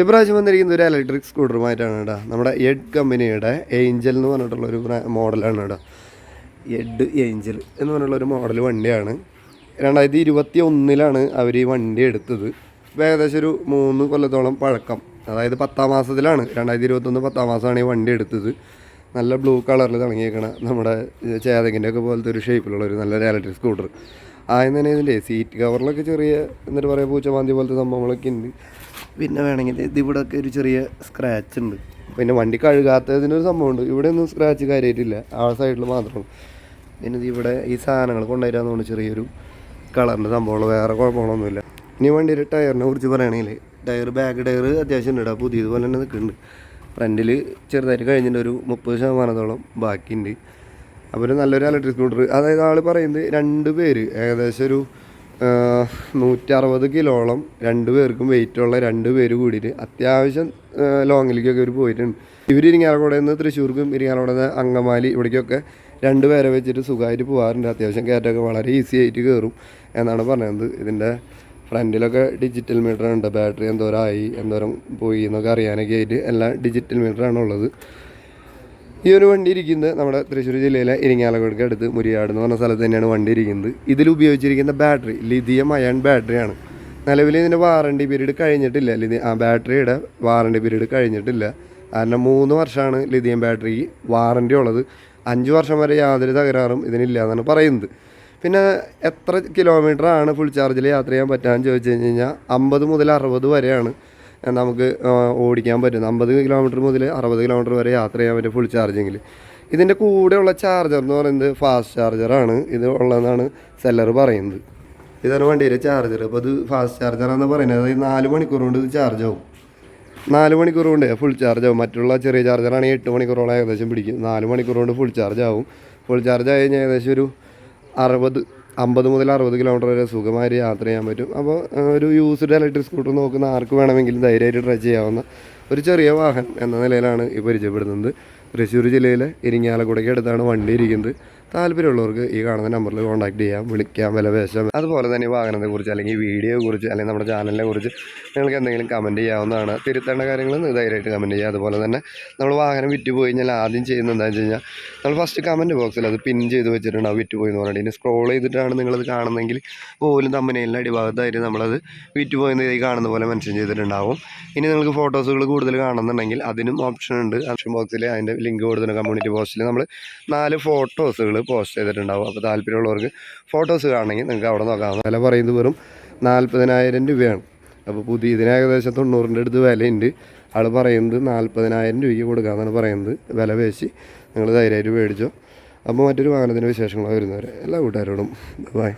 ഇപ്രാവശ്യം വന്നിരിക്കുന്ന ഒരു ഇലക്ട്രിക് സ്കൂട്ടറുമായിട്ടാണ് കേട്ടോ നമ്മുടെ എഡ് കമ്പനിയുടെ ഏഞ്ചൽ എന്ന് പറഞ്ഞിട്ടുള്ള ഒരു മോഡലാണ് കേട്ടോ എഡ് ഏഞ്ചൽ എന്ന് പറഞ്ഞിട്ടുള്ള ഒരു മോഡൽ വണ്ടിയാണ്. രണ്ടായിരത്തി ഇരുപത്തി ഒന്നിലാണ് അവർ ഈ വണ്ടി എടുത്തത്. ഏകദേശം ഒരു മൂന്ന് കൊല്ലത്തോളം പഴക്കം. അതായത് പത്താം മാസത്തിലാണ് രണ്ടായിരത്തി ഇരുപത്തൊന്ന് പത്താം മാസമാണ് ഈ വണ്ടി എടുത്തത്. നല്ല ബ്ലൂ കളറിൽ തുടങ്ങിയേക്കണ നമ്മുടെ ചേതകിന്റെ ഒക്കെ പോലത്തെ ഒരു ഷേപ്പിലുള്ള ഒരു നല്ലൊരു ഇലക്ട്രിക് സ്കൂട്ടർ ആദ്യം തന്നെ ഇതിന്റെ സീറ്റ് കവറിലൊക്കെ ചെറിയ എന്നിട്ട് പറയുക പൂച്ചമാന്തി പോലത്തെ സംഭവങ്ങളൊക്കെ ഉണ്ട് പിന്നെ വേണമെങ്കിൽ ഇതിവിടെ ഒക്കെ ഒരു ചെറിയ സ്ക്രാച്ച് ഉണ്ട് പിന്നെ വണ്ടി കഴുകാത്തതിനൊരു സംഭവമുണ്ട് ഇവിടെ ഒന്നും സ്ക്രാച്ച് കാര്യമായിട്ടില്ല ആ സൈഡിൽ മാത്രം പിന്നെ ഇവിടെ ഈ സാധനങ്ങൾ കൊണ്ടുവരാന്നുകൊണ്ട് ചെറിയൊരു കളറിന്റെ സംഭവമുള്ള വേറെ കുഴപ്പങ്ങളൊന്നുമില്ല. ഇനി വണ്ടിയുടെ ടയറിനെ കുറിച്ച് പറയുകയാണെങ്കിൽ ടയർ ബാക്ക് ടയർ അത്യാവശ്യം ഉണ്ട് അപ്പോൾ പുതിയതുപോലെ തന്നെ നിൽക്കുന്നുണ്ട് ഫ്രണ്ടിൽ ചെറുതായിട്ട് കഴിഞ്ഞിട്ട് ഒരു മുപ്പത് ശതമാനത്തോളം ബാക്കിയുണ്ട്. അപ്പോൾ നല്ലൊരു ഇലക്ട്രിക് സ്കൂട്ടർ അതായത് ആൾ പറയുന്നത് രണ്ട് പേര് ഏകദേശം ഒരു നൂറ്ററുപത് കിലോളം രണ്ട് പേർക്കും വെയിറ്റ് ഉള്ള രണ്ട് പേര് കൂടിയിട്ട് അത്യാവശ്യം ലോങ്ങിലേക്കൊക്കെ ഇവർ പോയിട്ടുണ്ട്. ഇവർ ഇരിങ്ങാലക്കുടയിൽ നിന്ന് തൃശ്ശൂർക്കും ഇരിങ്ങാലക്കുടയിൽ നിന്ന് അങ്കമാലി ഇവിടേക്കൊക്കെ രണ്ട് പേരെ വെച്ചിട്ട് സുഖമായിട്ട് പോകാറുണ്ട് അത്യാവശ്യം കയറ്റമൊക്കെ വളരെ ഈസി ആയിട്ട് കയറും എന്നാണ് പറയുന്നത്. ഇതിന്റെ ഫ്രണ്ടിലൊക്കെ ഡിജിറ്റൽ മീറ്റർ ഉണ്ട്. ബാറ്ററി എന്തോരം ആയി എന്തോരം പോയി എന്നൊക്കെ അറിയാനൊക്കെ ആയിട്ട് എല്ലാം ഡിജിറ്റൽ മീറ്ററാണ് ഉള്ളത് ഈ ഒരു വണ്ടി ഇരിക്കുന്നത് നമ്മുടെ തൃശ്ശൂർ ജില്ലയിലെ ഇരിങ്ങാലക്കുടക്ക് അടുത്ത് മുരിയാട് എന്ന് പറഞ്ഞ സ്ഥലത്ത് തന്നെയാണ് വണ്ടി ഇരിക്കുന്നത്. ഇതിൽ ഉപയോഗിച്ചിരിക്കുന്ന ബാറ്ററി ലിഥിയം അയൺ ബാറ്ററിയാണ് നിലവിൽ ഇതിന്റെ വാറണ്ടി പീരീഡ് കഴിഞ്ഞിട്ടില്ല. ലിഥി ആ ബാറ്ററിയുടെ വാറണ്ടി പീരീഡ് കഴിഞ്ഞിട്ടില്ല. കാരണം മൂന്ന് വർഷമാണ് ലിഥിയം ബാറ്ററിക്ക് വാറണ്ടി ഉള്ളത്. അഞ്ച് വർഷം വരെ യാതൊരു തകരാറും ഇതിനില്ല എന്നാണ് പറയുന്നത്. പിന്നെ എത്ര കിലോമീറ്റർ ആണ് ഫുൾ ചാർജിൽ യാത്ര ചെയ്യാൻ പറ്റാന്ന് ചോദിച്ചു കഴിഞ്ഞ് കഴിഞ്ഞാൽ അമ്പത് മുതൽ അറുപത് വരെയാണ്. നമുക്ക് ഓടിക്കാൻ പറ്റുന്നത് അമ്പത് കിലോമീറ്റർ മുതൽ അറുപത് കിലോമീറ്റർ വരെ യാത്ര ചെയ്യാൻ പറ്റും ഫുൾ ചാർജിങ്ങിൽ ഇതിന്റെ കൂടെയുള്ള ചാർജർ എന്ന് പറയുന്നത് ഫാസ്റ്റ് ചാർജറാണ് ഇത് ഉള്ളതെന്നാണ് സെല്ലർ പറയുന്നത്. ഇതാണ് വണ്ടിയുടെ ചാർജർ അപ്പോൾ ഇത് ഫാസ്റ്റ് ചാർജറാണെന്ന് പറയുന്നത്. അതായത് നാല് മണിക്കൂർ കൊണ്ട് ഇത് ചാർജ് ആവും. നാല് മണിക്കൂർ കൊണ്ട് ഫുൾ ചാർജ് ആവും. മറ്റുള്ള ചെറിയ ചാർജറാണെങ്കിൽ എട്ട് മണിക്കൂറോളം ഏകദേശം പിടിക്കും. നാല് മണിക്കൂർ കൊണ്ട് ഫുൾ ചാർജ് ആവും. ഫുൾ ചാർജ് ആയി കഴിഞ്ഞാൽ ഏകദേശം ഒരു അറുപത് അമ്പത് മുതൽ അറുപത് കിലോമീറ്റർ വരെ സുഖമായി യാത്ര ചെയ്യാൻ പറ്റും. അപ്പോൾ ഒരു യൂസ്ഡ് ഇലക്ട്രിക് സ്കൂട്ടർ നോക്കുന്ന ആർക്ക് വേണമെങ്കിലും ധൈര്യമായിട്ട് ട്രൈ ചെയ്യാവുന്ന ഒരു ചെറിയ വാഹനം എന്ന നിലയിലാണ് ഈ പരിചയപ്പെടുന്നത്. തൃശ്ശൂർ ജില്ലയിലെ ഇരിങ്ങാലക്കുടയ്ക്ക് അടുത്താണ് വണ്ടി ഇരിക്കുന്നത്. താല്പര്യമുള്ളവർക്ക് ഈ കാണുന്ന നമ്പറിൽ കോൺടാക്ട് ചെയ്യാം വിളിക്കാം വില പേശാം അതുപോലെ തന്നെ വാഹനത്തെക്കുറിച്ച് അല്ലെങ്കിൽ വീഡിയോയെ കുറിച്ച് അല്ലെങ്കിൽ നമ്മുടെ ചാനലിനെ കുറിച്ച് നിങ്ങൾക്ക് എന്തെങ്കിലും കമന്റ് ചെയ്യാവുന്നതാണ്. തിരുത്തേണ്ട കാര്യങ്ങൾ ധൈര്യമായിട്ട് കമന്റ് ചെയ്യുക അതുപോലെ തന്നെ നമ്മൾ വാഹനം വിറ്റ് പോയി കഴിഞ്ഞാൽ ആദ്യം ചെയ്യുന്നത് എന്താണെന്ന് വെച്ച് കഴിഞ്ഞാൽ നമ്മൾ ഫസ്റ്റ് കമന്റ് ബോക്സിൽ അത് പിൻ ചെയ്ത് വെച്ചിട്ടുണ്ടാവും വിറ്റ് പോയി എന്ന് പറഞ്ഞിട്ട് ഇനി സ്ക്രോൾ ചെയ്തിട്ടാണ് നിങ്ങളത് കാണുന്നതെങ്കിൽ പോലും തമ്മനയിലെ അടിഭാഗത്തായിട്ട് നമ്മളത് വിറ്റ് പോയെന്ന് ഈ കാണുന്ന പോലെ മെൻഷൻ ചെയ്തിട്ടുണ്ടാവും. ഇനി നിങ്ങൾക്ക് ഫോട്ടോസുകൾ കൂടുതൽ കാണുന്നുണ്ടെങ്കിൽ അതിനും ഓപ്ഷൻ ഉണ്ട്. ഓപ്ഷൻ ബോക്സിൽ അതിന്റെ ലിങ്ക് കൊടുത്തിട്ടുണ്ട് കമ്മ്യൂണിറ്റി പോസ്റ്റിൽ നമ്മൾ നാല് ഫോട്ടോസുകൾ പോസ്റ്റ് ചെയ്തിട്ടുണ്ടാവും. അപ്പോൾ താല്പര്യമുള്ളവർക്ക് ഫോട്ടോസ് കാണണമെങ്കിൽ നിങ്ങൾക്ക് അവിടെ നോക്കാം. വില പറയുന്നത് വെറും നാൽപ്പതിനായിരം രൂപയാണ്. അപ്പോൾ പുതിയ ഇതിന് ഏകദേശം തൊണ്ണൂറിന്റെ അടുത്ത് വിലയുണ്ട്. ആൾ പറയുന്നത് നാൽപ്പതിനായിരം രൂപയ്ക്ക് കൊടുക്കാമെന്നാണ് പറയുന്നത്. വില പേശി നിങ്ങൾ ധൈര്യമായിട്ട് മേടിച്ചോ. അപ്പോൾ മറ്റൊരു വാഹനത്തിന്റെ വിശേഷങ്ങളാണ് വരുന്നവരെ. എല്ലാ കൂട്ടുകാരോടും ബൈ